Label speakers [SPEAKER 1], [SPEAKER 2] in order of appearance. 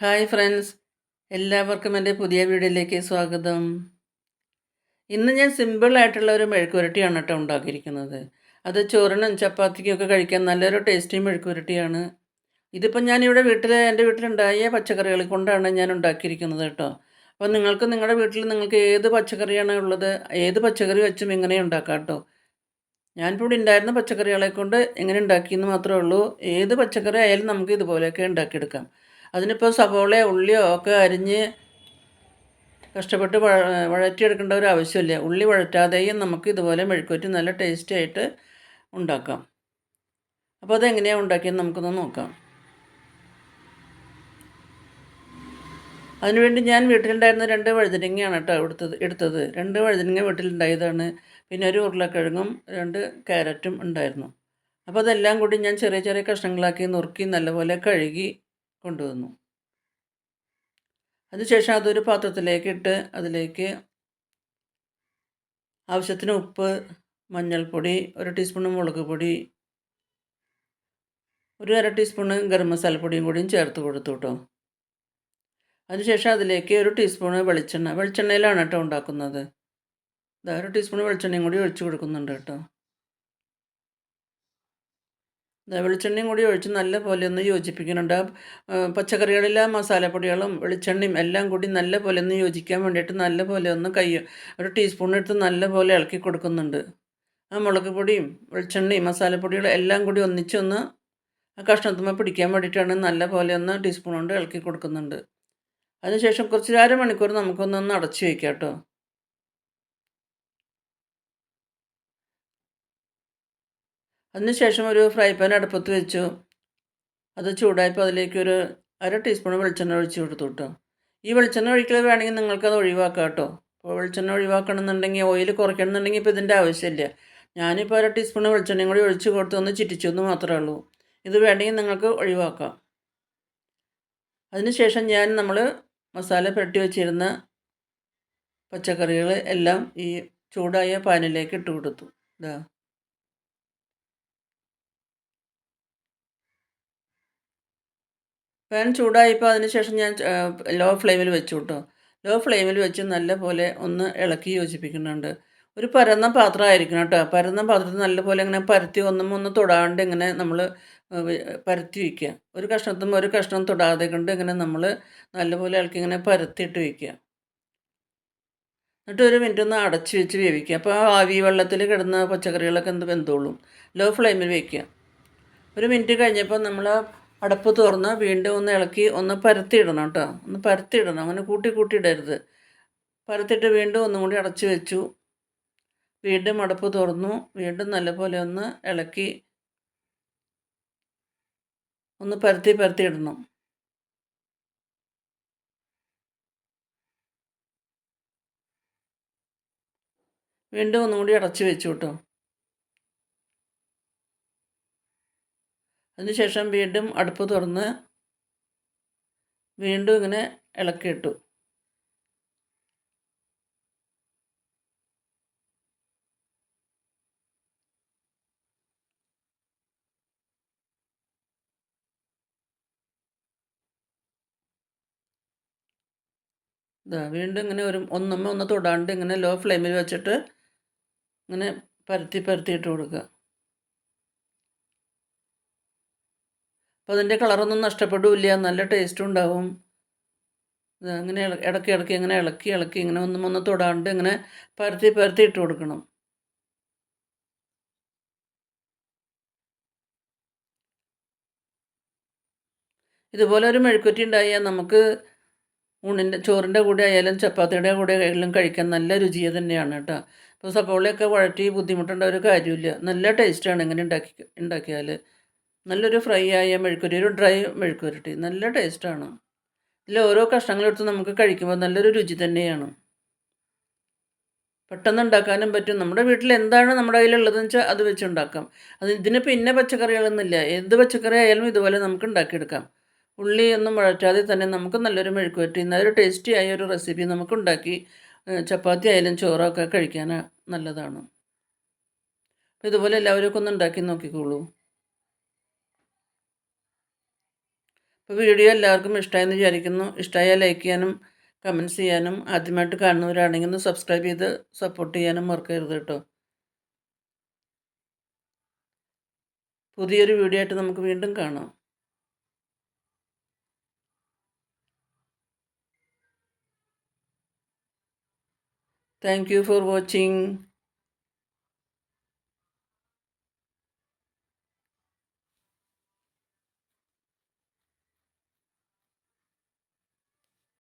[SPEAKER 1] Hi friends. എല്ലാവർക്കും എന്റെ പുതിയ വീഡിയോയിലേക്ക് സ്വാഗതം. ഇന്ന് ഞാൻ സിമ്പിളായിട്ടുള്ള ഒരു മെഴുക്കുരട്ടിയാണ് കേട്ടോ ഉണ്ടാക്കിയിരിക്കുന്നത്. അത് ചോറിനും ചപ്പാത്തിക്കും ഒക്കെ കഴിക്കാൻ നല്ലൊരു ടേസ്റ്റി മെഴുക്കുരട്ടിയാണ് ഇതിപ്പോൾ ഞാനിവിടെ വീട്ടിൽ എന്റെ വീട്ടിലുണ്ടായ പച്ചക്കറികൾ കൊണ്ടാണ് ഞാൻ ഉണ്ടാക്കിയിരിക്കുന്നത് കേട്ടോ. അപ്പോൾ നിങ്ങൾക്ക് നിങ്ങളുടെ വീട്ടിൽ നിങ്ങൾക്ക് ഏത് പച്ചക്കറിയാണ് ഉള്ളത് ഏത് പച്ചക്കറി വെച്ചും ഇങ്ങനെ ഉണ്ടാക്കാം കേട്ടോ? ഞാനിപ്പോൾ ഇവിടെ ഉണ്ടായിരുന്ന പച്ചക്കറികളെ കൊണ്ട് എങ്ങനെ ഉണ്ടാക്കിയെന്ന് മാത്രമേ ഉള്ളൂ. ഏത് പച്ചക്കറി ആയാലും നമുക്ക് ഇതുപോലെയൊക്കെ ഉണ്ടാക്കിയെടുക്കാം. അതിനിപ്പോൾ സവോളയോ ഉള്ളിയോ ഒക്കെ അരിഞ്ഞ് കഷ്ടപ്പെട്ട് വഴ വഴറ്റിയെടുക്കേണ്ട ഒരു ആവശ്യമില്ല. ഉള്ളി വഴറ്റാതെയും നമുക്ക് ഇതുപോലെ മെഴുക്കുവറ്റി നല്ല ടേസ്റ്റി ആയിട്ട് ഉണ്ടാക്കാം. അപ്പോൾ അതെങ്ങനെയാണ് ഉണ്ടാക്കിയെന്ന് നമുക്കൊന്ന് നോക്കാം. അതിനുവേണ്ടി ഞാൻ വീട്ടിലുണ്ടായിരുന്ന രണ്ട് വഴുതനങ്ങയാണ് കേട്ടോ എടുത്തത് എടുത്തത്. രണ്ട് വഴുതനങ്ങ വീട്ടിലുണ്ടായതാണ്. പിന്നെ ഒരു ഉരുളക്കിഴങ്ങും രണ്ട് ക്യാരറ്റും ഉണ്ടായിരുന്നു. അപ്പോൾ അതെല്ലാം കൂടി ഞാൻ ചെറിയ ചെറിയ കഷ്ണങ്ങളാക്കി നുറുക്കി നല്ലപോലെ കഴുകി കൊണ്ടുവന്നു. അതിനുശേഷം അതൊരു പാത്രത്തിലേക്കിട്ട് അതിലേക്ക് ആവശ്യത്തിന് ഉപ്പ് മഞ്ഞൾപ്പൊടി ഒരു ടീസ്പൂൺ മുളക് പൊടി ഒരു അര ടീസ്പൂണ് ഗരം മസാലപ്പൊടിയും കൂടിയും ചേർത്ത് കൊടുത്തു കേട്ടോ അതിനുശേഷം അതിലേക്ക് ഒരു ടീസ്പൂണ് വെളിച്ചെണ്ണ വെളിച്ചെണ്ണയിലാണ് കേട്ടോ ഉണ്ടാക്കുന്നത്. ഒരു ടീസ്പൂൺ വെളിച്ചെണ്ണയും കൂടി ഒഴിച്ച് കൊടുക്കുന്നുണ്ട് കേട്ടോ വെളിച്ചെണ്ണയും കൂടി ഒഴിച്ച് നല്ല പോലെ ഒന്ന് യോജിപ്പിക്കുന്നുണ്ട്. പച്ചക്കറികളിലെ മസാലപ്പൊടികളും വെളിച്ചെണ്ണയും എല്ലാം കൂടി നല്ല പോലെ ഒന്ന് യോജിക്കാൻ വേണ്ടിയിട്ട് നല്ല പോലെ ഒന്ന് കൈ ഒരു ടീസ്പൂൺ എടുത്ത് നല്ല പോലെ ഇളക്കി കൊടുക്കുന്നുണ്ട്. ആ മുളക് പൊടിയും വെളിച്ചെണ്ണയും മസാലപ്പൊടികളും എല്ലാം കൂടി ഒന്നിച്ചൊന്ന് ആ കഷ്ണത്തുമ്മ പിടിക്കാൻ വേണ്ടിയിട്ടാണ് നല്ല പോലെ ഒന്ന് ടീസ്പൂൺ കൊണ്ട് ഇളക്കി കൊടുക്കുന്നുണ്ട്. അതിനുശേഷം കുറച്ച് അരമണിക്കൂർ നമുക്കൊന്നൊന്ന് അടച്ചു വയ്ക്കാം കേട്ടോ അതിനുശേഷം ഒരു ഫ്രൈ പാൻ അടുപ്പത്ത് വെച്ചു. അത് ചൂടായപ്പോൾ അതിലേക്ക് ഒരു അര ടീസ്പൂൺ വെളിച്ചെണ്ണ ഒഴിച്ച് കൊടുത്തു കേട്ടോ. ഈ വെളിച്ചെണ്ണ ഒഴിക്കൽ വേണമെങ്കിൽ നിങ്ങൾക്കത് ഒഴിവാക്കാം കേട്ടോ. അപ്പോൾ വെളിച്ചെണ്ണ ഒഴിവാക്കണമെന്നുണ്ടെങ്കിൽ ഓയിൽ കുറയ്ക്കണമെന്നുണ്ടെങ്കിൽ ഇപ്പോൾ ഇതിന്റെ ആവശ്യമില്ല. ഞാനിപ്പോൾ അര ടീസ്പൂൺ വെളിച്ചെണ്ണയും കൂടി ഒഴിച്ച് കൊടുത്ത് ഒന്ന് ചിറ്റിച്ചു എന്ന് മാത്രമേ ഉള്ളൂ. ഇത് വേണമെങ്കിൽ നിങ്ങൾക്ക് ഒഴിവാക്കാം. അതിനുശേഷം ഞാൻ നമ്മൾ മസാല പുരട്ടി വെച്ചിരുന്ന പച്ചക്കറികൾ എല്ലാം ഈ ചൂടായ പാനിലേക്ക് ഇട്ട് കൊടുത്തു. ഇതാ പാൻ ചൂടായപ്പോൾ അതിന് ശേഷം ഞാൻ ലോ ഫ്ലെയിമിൽ വെച്ചു കേട്ടോ ലോ ഫ്ലെയിമിൽ വെച്ച് നല്ല പോലെ ഒന്ന് ഇളക്കി യോജിപ്പിക്കുന്നുണ്ട്. ഒരു പരന്ന പാത്രമായിരിക്കണം കേട്ടോ പരന്ന പാത്രത്തിൽ നല്ലപോലെ ഇങ്ങനെ പരത്തി ഒന്നും ഒന്ന് തൊടാണ്ട് ഇങ്ങനെ നമ്മൾ പരത്തി വയ്ക്കുക ഒരു കഷ്ണത്തും ഒരു കഷ്ണം തൊടാതെ കൊണ്ട് ഇങ്ങനെ നമ്മൾ നല്ലപോലെ ഇളക്കി ഇങ്ങനെ പരത്തിയിട്ട് വയ്ക്കുക എന്നിട്ട് ഒരു മിനിറ്റ് ഒന്ന് അടച്ച് വെച്ച് വേവിക്കുക അപ്പോൾ ആ ആവി വെള്ളത്തിൽ കിടന്ന പച്ചക്കറികളൊക്കെ എന്ത് വെന്തോളും. ലോ ഫ്ലെയിമിൽ വയ്ക്കുക ഒരു മിനിറ്റ് കഴിഞ്ഞപ്പോൾ നമ്മൾ അടപ്പ് തുറന്ന് വീണ്ടും ഒന്ന് ഇളക്കി ഒന്ന് പരത്തിയിടണം കേട്ടോ. ഒന്ന് പരത്തിയിടണം. അങ്ങനെ കൂട്ടി കൂട്ടിയിടരുത് പരത്തിയിട്ട് വീണ്ടും ഒന്നും കൂടി അടച്ചു വെച്ചു. വീണ്ടും അടപ്പ് തുറന്നു. വീണ്ടും നല്ലപോലെ ഒന്ന് ഇളക്കി ഒന്ന് പരത്തി പരത്തി ഇടണം. വീണ്ടും ഒന്നും കൂടി അടച്ചു വെച്ചു കേട്ടോ. അതിനുശേഷം വീണ്ടും അടുപ്പ് തുറന്ന് വീണ്ടും ഇങ്ങനെ ഇളക്കിയിട്ടു. ഇതാ വീണ്ടും ഇങ്ങനെ ഒരു ഒന്നമ്മ ഒന്ന് തൊടാണ്ട് ഇങ്ങനെ ലോ ഫ്ലെയിമിൽ വെച്ചിട്ട് ഇങ്ങനെ പരത്തി പരത്തിയിട്ട് കൊടുക്കുക അപ്പോൾ അതിന്റെ കളറൊന്നും നഷ്ടപ്പെടില്ല നല്ല ടേസ്റ്റും ഉണ്ടാവും. അങ്ങനെ ഇടയ്ക്ക് ഇടയ്ക്ക് ഇങ്ങനെ ഇളക്കി ഇളക്കി ഇങ്ങനെ ഒന്നും ഒന്ന് തൊടാണ്ട് ഇങ്ങനെ പരത്തി പരത്തി ഇട്ട് കൊടുക്കണം. ഇതുപോലെ ഒരു മെഴുക്കുറ്റി ഉണ്ടായാൽ നമുക്ക് ഊണിന്റെ ചോറിന്റെ കൂടെ ആയാലും ചപ്പാത്തിയുടെ കൂടെ ആയാലും കഴിക്കാൻ നല്ല രുചിയെ തന്നെയാണ് കേട്ടോ. ഇപ്പോൾ സപ്പോളയൊക്കെ വഴറ്റി ബുദ്ധിമുട്ടേണ്ട ഒരു കാര്യമില്ല നല്ല ടേസ്റ്റാണ് ഇങ്ങനെ ഉണ്ടാക്കി ഉണ്ടാക്കിയാൽ നല്ലൊരു ഫ്രൈ ആയ മെഴുക്കുരി ഒരു ഡ്രൈ മെഴുക്കുരുട്ടി നല്ല ടേസ്റ്റാണ് ഇതിൽ ഓരോ കഷ്ണങ്ങളെടുത്ത് നമുക്ക് കഴിക്കുമ്പോൾ നല്ലൊരു രുചി തന്നെയാണ്. പെട്ടെന്ന് ഉണ്ടാക്കാനും പറ്റും. നമ്മുടെ വീട്ടിൽ എന്താണ് നമ്മുടെ കയ്യിലുള്ളതെന്ന് വെച്ചാൽ അത് വെച്ച് ഉണ്ടാക്കാം. അത് ഇതിന് പിന്നെ പച്ചക്കറികളൊന്നുമില്ല. എന്ത് പച്ചക്കറി ആയാലും ഇതുപോലെ നമുക്ക് ഉണ്ടാക്കിയെടുക്കാം. ഉള്ളി ഒന്നും വഴറ്റാതെ തന്നെ നമുക്ക് നല്ലൊരു മെഴുക്കുവരട്ടി നല്ലൊരു ടേസ്റ്റി ആയ ഒരു റെസിപ്പി നമുക്ക് ഉണ്ടാക്കി ചപ്പാത്തി ആയാലും ചോറൊക്കെ കഴിക്കാൻ നല്ലതാണ്. ഇതുപോലെ എല്ലാവരും ഒക്കെ ഒന്ന് ഉണ്ടാക്കി നോക്കിക്കോളൂ. അപ്പോൾ വീഡിയോ എല്ലാവർക്കും ഇഷ്ടമായെന്ന് വിചാരിക്കുന്നു. ഇഷ്ടമായാൽ ലൈക്ക് ചെയ്യാനും കമന്റ്സ് ചെയ്യാനും ആദ്യമായിട്ട് കാണുന്നവരാണെങ്കിൽ ഒന്ന് സബ്സ്ക്രൈബ് ചെയ്ത് സപ്പോർട്ട് ചെയ്യാനും മറക്കരുത് കേട്ടോ. പുതിയൊരു വീഡിയോ ആയിട്ട് നമുക്ക് വീണ്ടും കാണാം. Thank you for watching